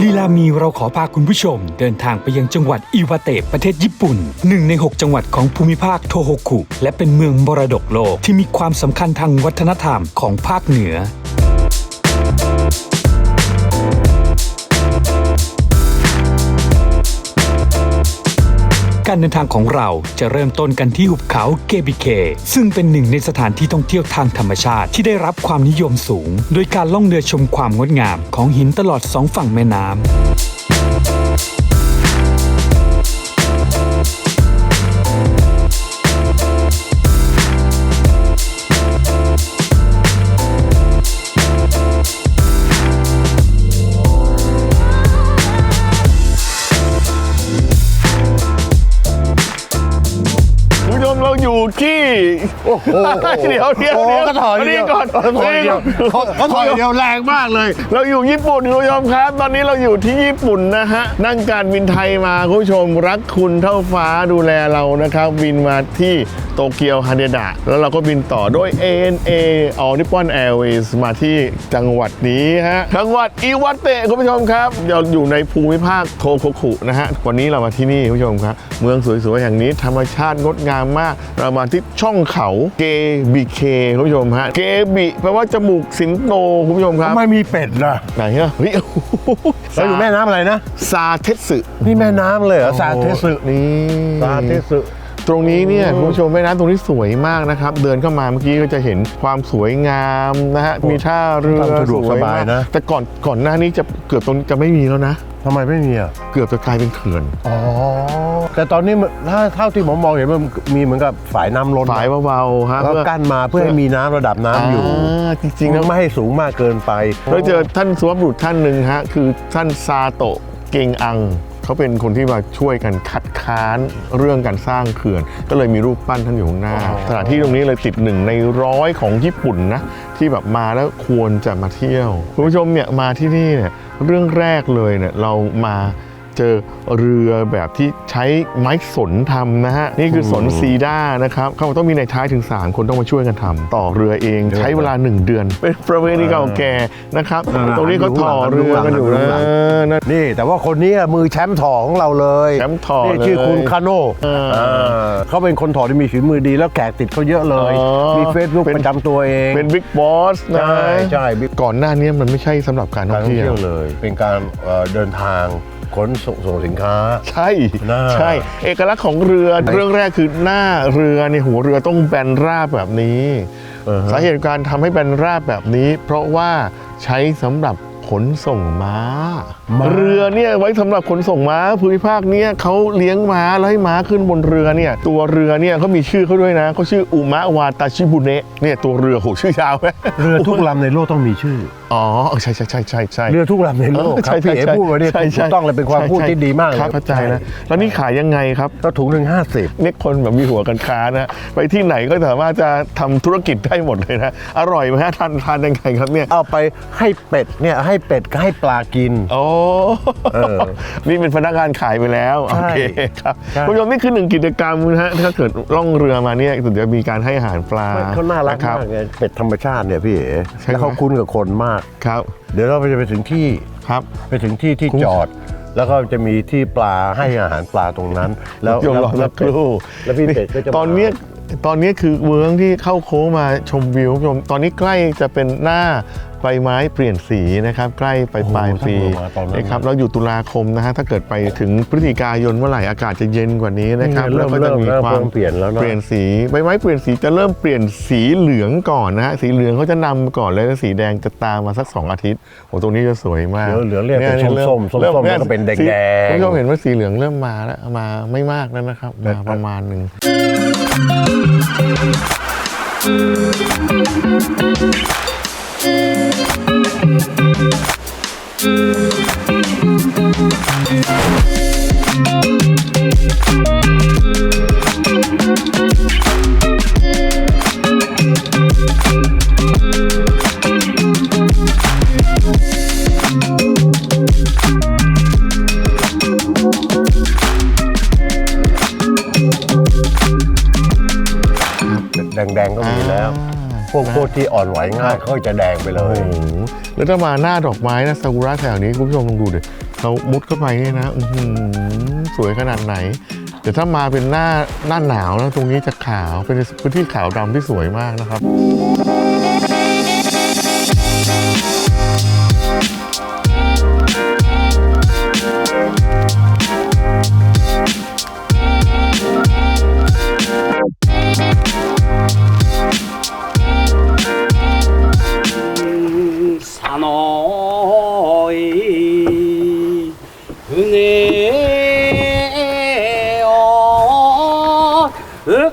ลีลามีเราขอพาคุณผู้ชม เดินทางไปยังจังหวัดอิวาเตะประเทศญี่ปุ่นหนึ่งใน 6 จังหวัดของภูมิภาคโทโฮคุ และเป็นเมืองมรดกโลกที่มีความสำคัญทางวัฒนธรรมของภาคเหนือ การเดินทางของเราจะเริ่มต้นกันที่หุบเขาเกบิเค ซึ่งเป็นหนึ่งในสถานที่ท่องเที่ยวทางธรรมชาติที่ได้รับความนิยมสูง โดยการล่องเรือชมความงดงามของหินตลอดสองฝั่งแม่น้ำ ที่ โอ้โหเดี๋ยวเดี๋ยวโอ้เดี๋ยวก็ถอยมาเดีนี่ยวก่อนถอยเดียวเขาเขาถอยเดียวแรงมากเลย เราอยู่ญี่ปุ่นคุณผู้ชมครับ ตอนนี้เราอยู่ที่ญี่ปุ่นนะฮะ นั่งการบินไทยมาคุณผู้ชมรักคุณเท่าฟ้าดูแลเรานะครับ บินมาที่โตเกียวฮาเดดะ แล้วเราก็บินต่อด้วย ANA All Nippon Airways มาที่จังหวัดนี้ฮะ จังหวัดอิวาเตะคุณผู้ชมครับเราอยู่ในภูมิภาคโทโคคุนะฮะ วันนี้เรามาที่นี่คุณผู้ชมครับ เมืองสวยๆแห่งนี้ธรรมชาติงดงามมาก เรามาที่ช่องเขาเกบิเคคุณผู้ชมฮะเกบิแปลว่าจมูกสิงโตคุณผู้ชมครับทำไมมีเป็ดล่ะไหนอะเฮ้ยโอ้โหเราอยู่แม่น้ำอะไรนะ ซาเทสึนี่แม่น้ำเลยเหรอซาเทสึนี่ซาเทสึตรงนี้เนี่ยคุณผู้ชมแม่น้ำตรงนี้สวยมากนะครับ เดินเข้ามาเมื่อกี้ก็จะเห็นความสวยงามนะฮะมีท่าเรือความสะดวกสบายนะแต่ก่อนก่อนหน้านี้จะเกือบตรงจะไม่มีแล้วนะ ทำไมไม่มีอะ เกือบจะกลายเป็นเขื่อน อ๋อ แต่ตอนนี้มันถ้าเท่าที่ผมมองเห็นมันมีเหมือนกับฝายน้ำล้นฝายเบาๆฮะแล้วเพื่อกั้นมาเพื่อให้มีน้ำระดับน้ำอยู่าจริงๆแล้วไม่ให้สูงมากเกินไปเราเจอท่านสุภาพบุรุษท่านหนึ่งฮะ คือท่านซาโตะเกงอัง เขาเป็นคนที่มาช่วยกันคัดค้านเรื่องการสร้างเขื่อน ก็เลยมีรูปปั้นท่านอยู่ข้างหน้าอ๋อสถานที่ตรงนี้เลยติดหนึ่งในร้อยของญี่ปุ่นนะที่แบบมาแล้วควรจะมาเที่ยว คุณผู้ชมเนี่ยมาที่นี่เนี่ยเรื่องแรกเลยเนี่ยเรามา เจอเรือแบบที่ใช้ไม้สนทำนะฮะ นี่คือสนซีด้านะครับเขาบอกต้องมีในท้ายถึง 3 คนต้องมาช่วยกันทำต่อเรือเองใช้เวลา 1 เดือน เป็นประเพณีเก่าแก่นะครับ ตรงนี้เขาต่อเรือกันอยู่นะนะนี่แต่ว่าคนนี้อะมือแชมป์ถอของเราเลยแชมป์ถอนี่เลยชื่อคุณคาโน่เออเออเขาเป็นคนถอที่มีฝีมือดีแล้วแขกติดเขาเยอะเลยอ๋อมีเฟซบุ๊กเป็นประจำตัวเองเป็นบิ๊กบอสนะใช่ใช่บิ๊กก่อนหน้านี้มันไม่ใช่สำหรับการท่กาอรงท่องเที่ยเที่ยววเลย เป็นการเอ่อเดินทาง ขนส่งส่งสินค้า ใช่น่าใช่ เอกลักษณ์ของเรือเรื่องแรกคือหน้าเรือเนี่ยหัวเรือต้องแบนราบแบบนี้เออฮะสาเหตุการทำให้แบนราบแบบนี้ เพราะว่าใช้สำหรับ ขนส่งม้า เรือเนี่ยไว้สำหรับขนส่งม้าภูมิภาคเนี่ยเขาเลี้ยงม้าแล้วให้ม้าขึ้นบนเรือเนี่ยตัวเรือเนี่ยเขามีชื่อเขาด้วยนะเขาชื่ออุมะวาตาชิบุเนะเนี่ยตัวเรือโหชื่อยาวไหมเรือทุกลำในโลกต้องมีชื่ออ๋อเออใช่ใช่ใช่ใช่ใช่เรือทุกลำในโลกครับพี่เอ๋พูดไว้เนี่ยใช่ถูใช่กต้องเลยเป็นความพูดที่ดีมากเลยครับเข้าใจนะแล้วนี่ขายยังไงครับก็ถุงหนึ่งห้าสิบเนี่ยคนแบบมีหัวกันค้านะไปที่ไหนก็สามารถจะทำธุรกิจได้หมดเลยนะอร่อยไหมฮะทานทานยังไงครับเนี่ยเอาไปให้เป็ดเนี่ยให้เป็ดก็ให้ปลากิน โอ้เออนี่เป็นพนักงานขายไปแล้ว โอใช่เคครับใช่ คุณผู้ชมนี่คือหนึ่งกิจกรรมนะฮะถ้าเกิดล่องเรือมาเนี่ยเดี๋ยวมีการให้อาหารปลาเขาน่ารักะคมากบไงเป็ดธรรมชาติเนี่ยพี่เอ๋ใช่ไหม แล้วเขาคุ้นกับคนมาก ครับ เดี๋ยวเราจะไปถึงที่ครับ ไปถึงที่ที่คุ้มจอด แล้วก็จะมีที่ปลาให้อาหารปลาตรงนั้น แล้วยวรอสักครู่แล้วพี่เป็ดก็จะมา ตอนเนี้ย ตอนเนี้ยคือเมืองที่เข้าโค้งมาชมวิวคุณผู้ชมตอนนี้ใกล้จะเป็นหน้าใบไม้เปลี่ยนสีนะครับ ใกล้ไปปลายปีโอ้โหถ้าเกิดมาตอนนั้นนะครับเราอยู่ตุลาคมนะฮะถ้าเกิดไปถึงพฤศจิกายนเมื่อไหร่อากาศจะเย็นกว่านี้นะครับเริ่มก็จะมีเริ่มความเริ่มเปลี่ยนแล้วเนอะเปลี่ยนสีใบไม้เปลี่ยนสีจะเริ่มเปลี่ยนสีเหลืองก่อนนะฮะสีเหลืองเขาจะนำก่อนเลยแล้วสีแดงจะตามมาสักสองอาทิตย์โอ้ตรงนี้จะสวยมากเหลืองเหลืองเรียกเป็นนี่ส้มๆส้มๆริ่แล้วก็เป็นแดงๆสีคุณผู้ชมเห็นว่าสีเหลืองเริ่มมาแล้วมาไม่มากแล้วนะครับมาประมาณหนึ่งแด งๆ พวกพวกที่อ่อนไหวง่ายเขาจะแดงไปเลโอ้ย โหแล้วถ้ามาหน้าดอกไม้นะซากุระแถวนี้คุณผู้ชมลองดูดิเขามุดเข้าไปเนี่ยนะอื้อหือสวยขนาดไหน แต่ถ้ามาเป็นหน้าหน้าหนาวแล้วตรงนี้จะขาวเป็นพื้นที่ขาวดำที่สวยมากนะครับ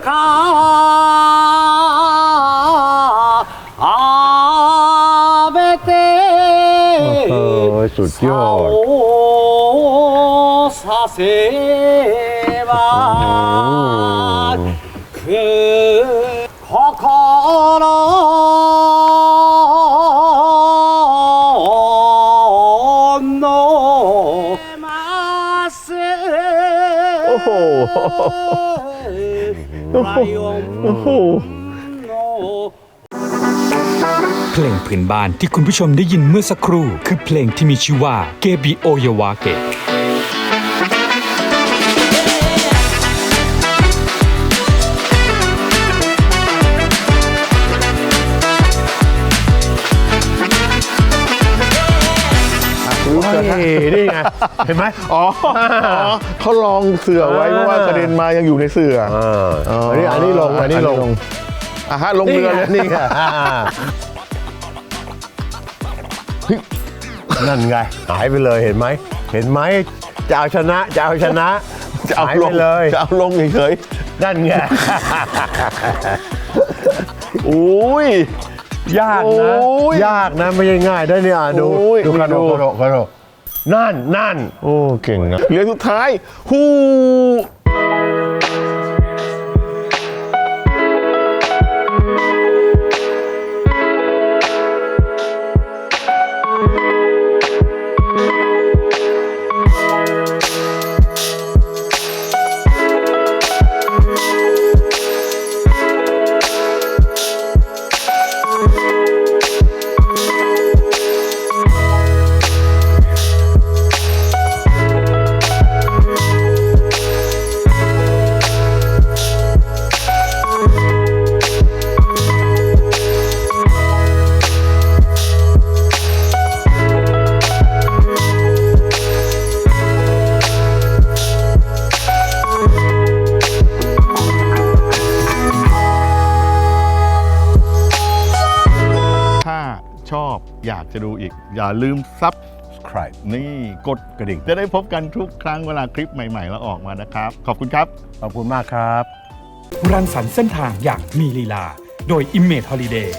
か。あべて。さをさせば。心。の。ます。Oh, เพลงพื้นบ้านที่คุณผู้ชมได้ยินเมื่อสักครู่ คือเพลงที่มีชื่อว่าเกบิโอยาวาเกะ นี่นี่ไง เห็นไหมอ๋ออ๋อเขาลองเสือไว้เพราะว่ากระเด็นมายังอยู่ในเสืออ่าอันนี้อันนี้ลงอันนี้ลงอะฮะลงนี่เรือไงเลยนี่ไงอ่านั่นไงหายไปเลยเห็นไหมเห็นไหมจะเอาชนะจะเอาชนะจะเอาหายลไปงเลยจะเอาลงเฉยนั่นไงๆอุ้ยยากนะโอ้ยยากนะไม่ใช่ง่ายได้เนี่ยอะดูโอ้ยดูคาโดดูคาโดคาโด นั่นนั่นโอ้เก่งนะเรือสุดท้ายฮู้ จะดูอีก อย่าลืมซับใครนี่กดกระดิ่ง จะได้พบกันทุกครั้งเวลาคลิปใหม่ๆแล้วออกมานะครับ ขอบคุณครับ ขอบคุณมากครับ รังสรรค์เส้นทางอย่างมีลีลา โดย Image Holiday